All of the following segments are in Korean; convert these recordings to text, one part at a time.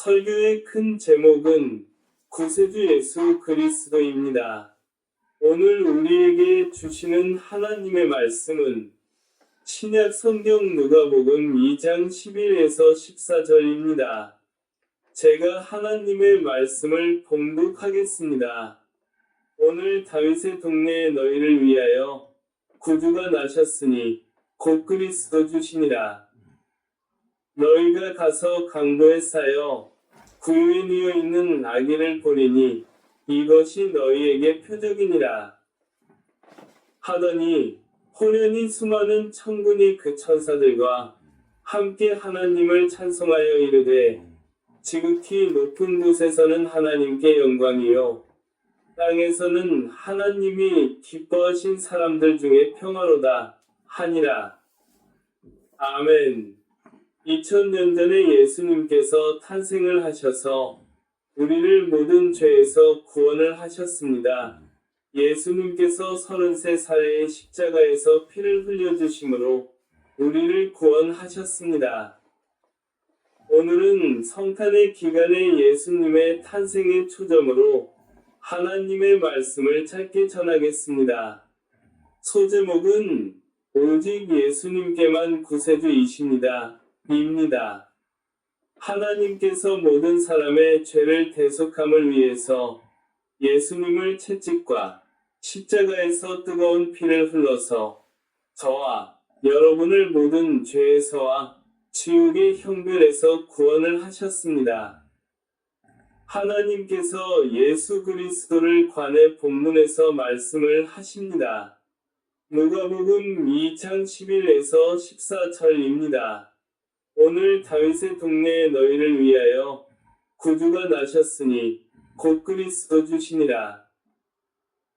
설교의 큰 제목은 구세주 예수 그리스도입니다. 오늘 우리에게 주시는 하나님의 말씀은 신약 성경 누가복음 2장 11에서 14절입니다. 제가 하나님의 말씀을 봉독하겠습니다. 오늘 다윗의 동네에 너희를 위하여 구주가 나셨으니 곧 그리스도 주시니라. 너희가 가서 강도에 쌓여 누워 있는 아기를 보리니 이것이 너희에게 표적이니라. 하더니 호련히 수많은 천군이 그 천사들과 함께 하나님을 찬송하여 이르되 지극히 높은 곳에서는 하나님께 영광이요 땅에서는 하나님이 기뻐하신 사람들 중에 평화로다 하니라. 아멘. 2000년 전에 예수님께서 탄생을 하셔서 우리를 모든 죄에서 구원을 하셨습니다. 예수님께서 33살의 십자가에서 피를 흘려주심으로 우리를 구원하셨습니다. 오늘은 성탄의 기간에 예수님의 탄생의 초점으로 하나님의 말씀을 짧게 전하겠습니다. 소제목은 오직 예수님께만 구세주이십니다. 입니다. 하나님께서 모든 사람의 죄를 대속함을 위해서 예수님을 채찍과 십자가에서 뜨거운 피를 흘러서 저와 여러분을 모든 죄에서와 지옥의 형별에서 구원을 하셨습니다. 하나님께서 예수 그리스도를 관의 본문에서 말씀을 하십니다. 누가복음 2장 11에서 14절입니다. 오늘 다윗의 동네에 너희를 위하여 구주가 나셨으니 곧 그리스도 주시니라.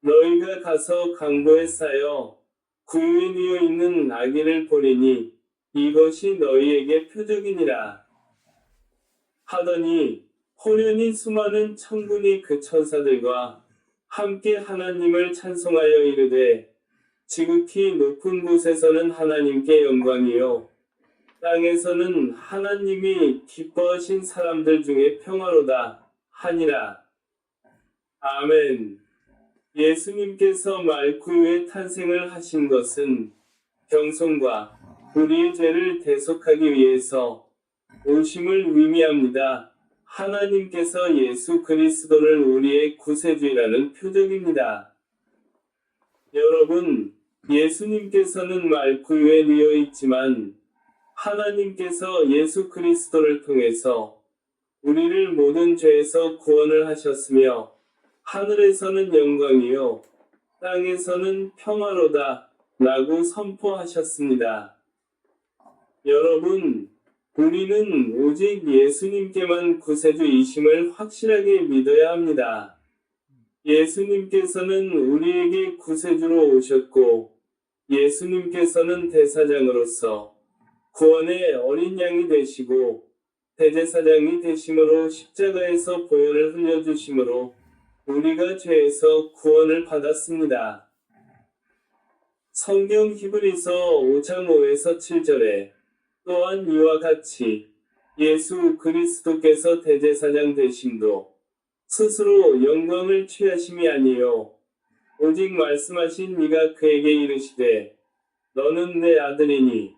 너희가 가서 강도에 쌓여 구유에 있는 아기를 보리니 이것이 너희에게 표적이니라. 하더니 호련히 수많은 천군이 그 천사들과 함께 하나님을 찬송하여 이르되 지극히 높은 곳에서는 하나님께 영광이요 땅에서는 하나님이 기뻐하신 사람들 중에 평화로다 하니라. 아멘. 예수님께서 말구유의 탄생을 하신 것은 병성과 우리의 죄를 대속하기 위해서 오심을 의미합니다. 하나님께서 예수 그리스도를 우리의 구세주라는 표적입니다. 여러분, 예수님께서는 말구유에 누워 있지만 하나님께서 예수 그리스도를 통해서 우리를 모든 죄에서 구원을 하셨으며 하늘에서는 영광이요 땅에서는 평화로다 라고 선포하셨습니다. 여러분, 우리는 오직 예수님께만 구세주이심을 확실하게 믿어야 합니다. 예수님께서는 우리에게 구세주로 오셨고, 예수님께서는 대사장으로서 구원의 어린 양이 되시고, 대제사장이 되심으로 십자가에서 보혈을 흘려주심으로 우리가 죄에서 구원을 받았습니다. 성경 히브리서 5장 5에서 7절에 또한 이와 같이 예수 그리스도께서 대제사장 되심도 스스로 영광을 취하심이 아니요 오직 말씀하신 이가 그에게 이르시되 너는 내 아들이니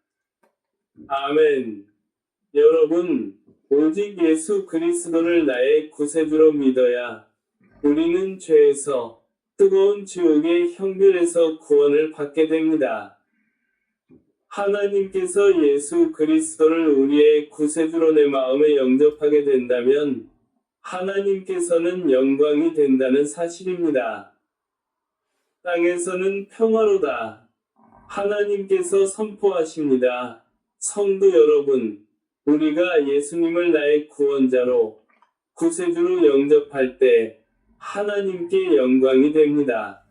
아멘. 여러분, 오직 예수 그리스도를 나의 구세주로 믿어야 우리는 죄에서 뜨거운 지옥의 형별에서 구원을 받게 됩니다. 하나님께서 예수 그리스도를 우리의 구세주로 내 마음에 영접하게 된다면 하나님께서는 영광이 된다는 사실입니다. 땅에서는 평화로다. 하나님께서 선포하십니다. 성도 여러분, 우리가 예수님을 나의 구원자로 구세주로 영접할 때 하나님께 영광이 됩니다.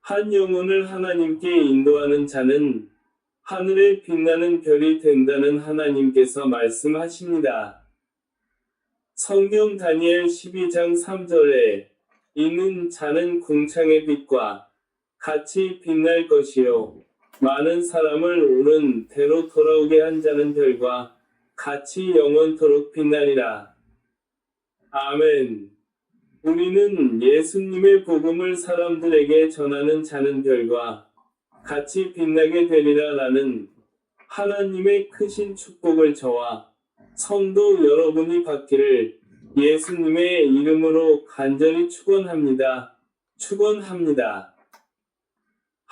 한 영혼을 하나님께 인도하는 자는 하늘에 빛나는 별이 된다는 하나님께서 말씀하십니다. 성경 다니엘 12장 3절에 있는 자는 궁창의 빛과 같이 빛날 것이요. 많은 사람을 옳은 대로 돌아오게 한 자는 별과 같이 영원토록 빛나리라. 아멘. 우리는 예수님의 복음을 사람들에게 전하는 자는 별과 같이 빛나게 되리라 라는 하나님의 크신 축복을 저와 성도 여러분이 받기를 예수님의 이름으로 간절히 축원합니다. 축원합니다.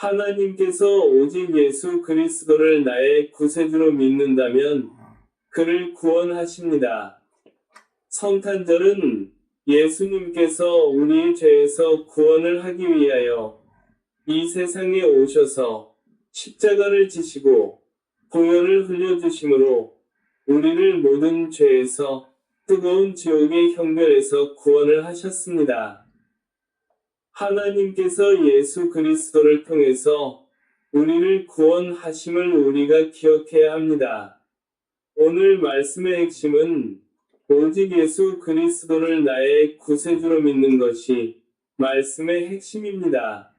하나님께서 오직 예수 그리스도를 나의 구세주로 믿는다면 그를 구원하십니다. 성탄절은 예수님께서 우리의 죄에서 구원을 하기 위하여 이 세상에 오셔서 십자가를 지시고 보혈을 흘려주심으로 우리를 모든 죄에서 뜨거운 지옥의 형별에서 구원을 하셨습니다. 하나님께서 예수 그리스도를 통해서 우리를 구원하심을 우리가 기억해야 합니다. 오늘 말씀의 핵심은 오직 예수 그리스도를 나의 구세주로 믿는 것이 말씀의 핵심입니다.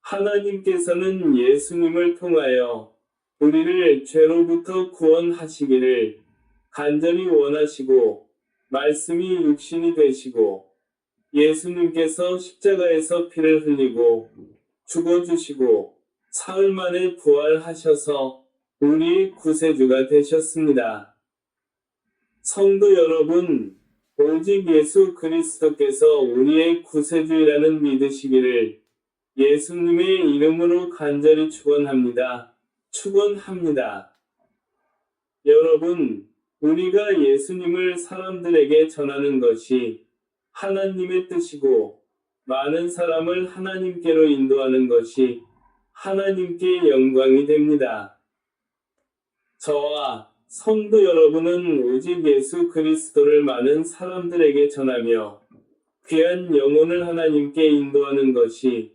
하나님께서는 예수님을 통하여 우리를 죄로부터 구원하시기를 간절히 원하시고 말씀이 육신이 되시고 예수님께서 십자가에서 피를 흘리고 죽어주시고 사흘 만에 부활하셔서 우리의 구세주가 되셨습니다. 성도 여러분, 오직 예수 그리스도께서 우리의 구세주이라는 믿으시기를 예수님의 이름으로 간절히 축원합니다. 축원합니다. 여러분, 우리가 예수님을 사람들에게 전하는 것이 하나님의 뜻이고 많은 사람을 하나님께로 인도하는 것이 하나님께 영광이 됩니다. 저와 성도 여러분은 오직 예수 그리스도를 많은 사람들에게 전하며 귀한 영혼을 하나님께 인도하는 것이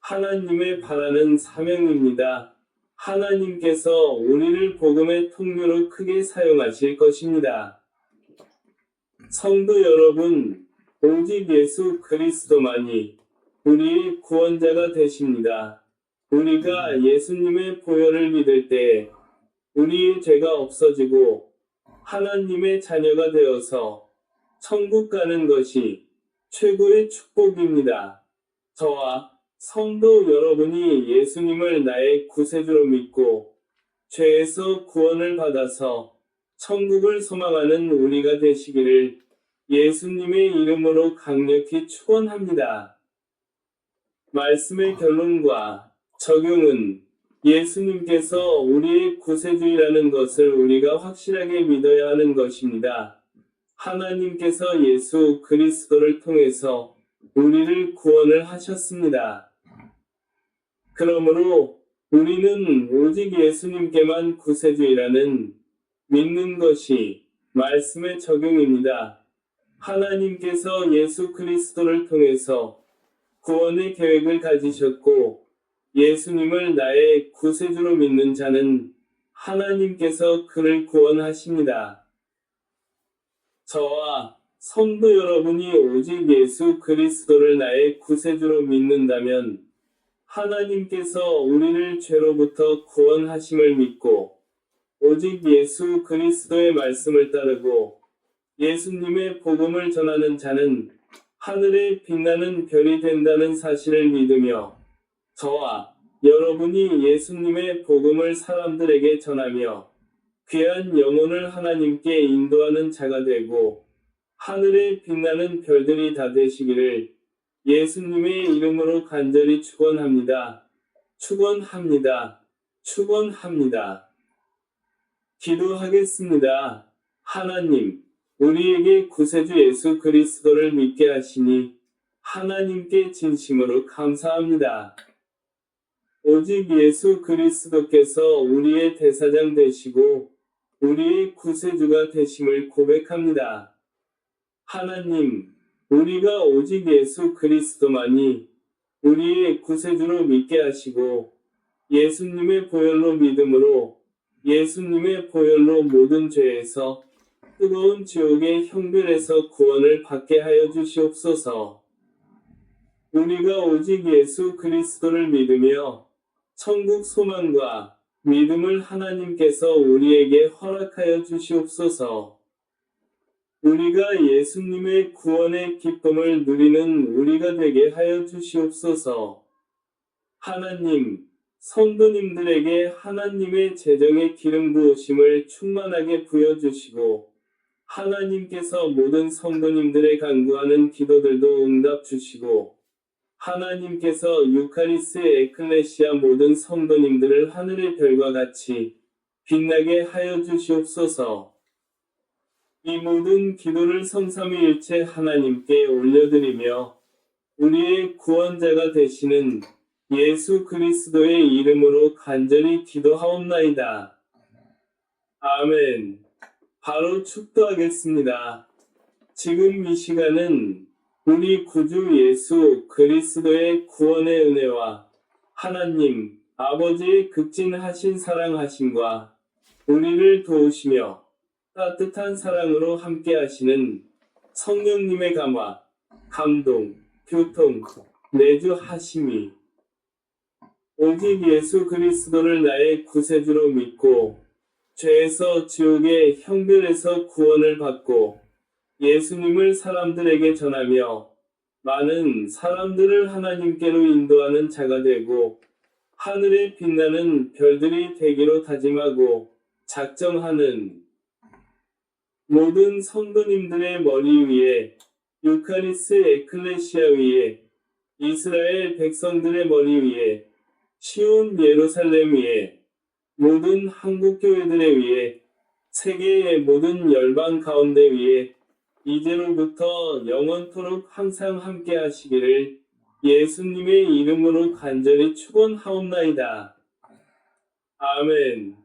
하나님의 바라는 사명입니다. 하나님께서 우리를 복음의 통로로 크게 사용하실 것입니다. 성도 여러분, 오직 예수 그리스도만이 우리의 구원자가 되십니다. 우리가 예수님의 보혈을 믿을 때 우리의 죄가 없어지고 하나님의 자녀가 되어서 천국 가는 것이 최고의 축복입니다. 저와 성도 여러분이 예수님을 나의 구세주로 믿고 죄에서 구원을 받아서 천국을 소망하는 우리가 되시기를 예수님의 이름으로 강력히 축원합니다. 말씀의 결론과 적용은 예수님께서 우리의 구세주이라는 것을 우리가 확실하게 믿어야 하는 것입니다. 하나님께서 예수 그리스도를 통해서 우리를 구원을 하셨습니다. 그러므로 우리는 오직 예수님께만 구세주이라는 믿는 것이 말씀의 적용입니다. 하나님께서 예수 그리스도를 통해서 구원의 계획을 가지셨고 예수님을 나의 구세주로 믿는 자는 하나님께서 그를 구원하십니다. 저와 성도 여러분이 오직 예수 그리스도를 나의 구세주로 믿는다면 하나님께서 우리를 죄로부터 구원하심을 믿고 오직 예수 그리스도의 말씀을 따르고 예수님의 복음을 전하는 자는 하늘에 빛나는 별이 된다는 사실을 믿으며 저와 여러분이 예수님의 복음을 사람들에게 전하며 귀한 영혼을 하나님께 인도하는 자가 되고 하늘에 빛나는 별들이 다 되시기를 예수님의 이름으로 간절히 축원합니다. 축원합니다. 축원합니다. 기도하겠습니다. 하나님, 우리에게 구세주 예수 그리스도를 믿게 하시니 하나님께 진심으로 감사합니다. 오직 예수 그리스도께서 우리의 대사장 되시고 우리의 구세주가 되심을 고백합니다. 하나님, 우리가 오직 예수 그리스도만이 우리의 구세주로 믿게 하시고 예수님의 보혈로 믿음으로 예수님의 보혈로 모든 죄에서 뜨거운 지옥의 형별에서 구원을 받게 하여 주시옵소서. 우리가 오직 예수 그리스도를 믿으며 천국 소망과 믿음을 하나님께서 우리에게 허락하여 주시옵소서. 우리가 예수님의 구원의 기쁨을 누리는 우리가 되게 하여 주시옵소서. 하나님, 성도님들에게 하나님의 재정의 기름 부으심을 충만하게 부여주시고, 하나님께서 모든 성도님들의 간구하는 기도들도 응답 주시고, 하나님께서 유카리스 에클레시아 모든 성도님들을 하늘의 별과 같이 빛나게 하여 주시옵소서. 이 모든 기도를 성삼위일체 하나님께 올려드리며 우리의 구원자가 되시는 예수 그리스도의 이름으로 간절히 기도하옵나이다. 아멘. 바로 축도하겠습니다. 지금 이 시간은 우리 구주 예수 그리스도의 구원의 은혜와 하나님 아버지의 극진하신 사랑하심과 우리를 도우시며 따뜻한 사랑으로 함께 하시는 성령님의 감화, 감동, 교통, 내주하심이 오직 예수 그리스도를 나의 구세주로 믿고 죄에서 지옥의 형별에서 구원을 받고 예수님을 사람들에게 전하며 많은 사람들을 하나님께로 인도하는 자가 되고 하늘에 빛나는 별들이 되기로 다짐하고 작정하는 모든 성도님들의 머리 위에 유카리스 에클레시아 위에 이스라엘 백성들의 머리 위에 시온 예루살렘 위에 모든 한국 교회들의 위에 세계의 모든 열방 가운데 위에 이제로부터 영원토록 항상 함께 하시기를 예수님의 이름으로 간절히 축원하옵나이다. 아멘.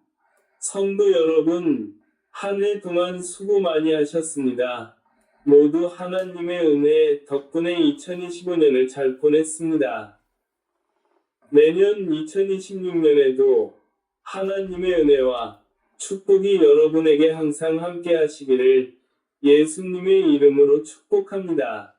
성도 여러분, 한 해 동안 수고 많이 하셨습니다. 모두 하나님의 은혜 덕분에 2025년을 잘 보냈습니다. 내년 2026년에도 하나님의 은혜와 축복이 여러분에게 항상 함께 하시기를 예수님의 이름으로 축복합니다.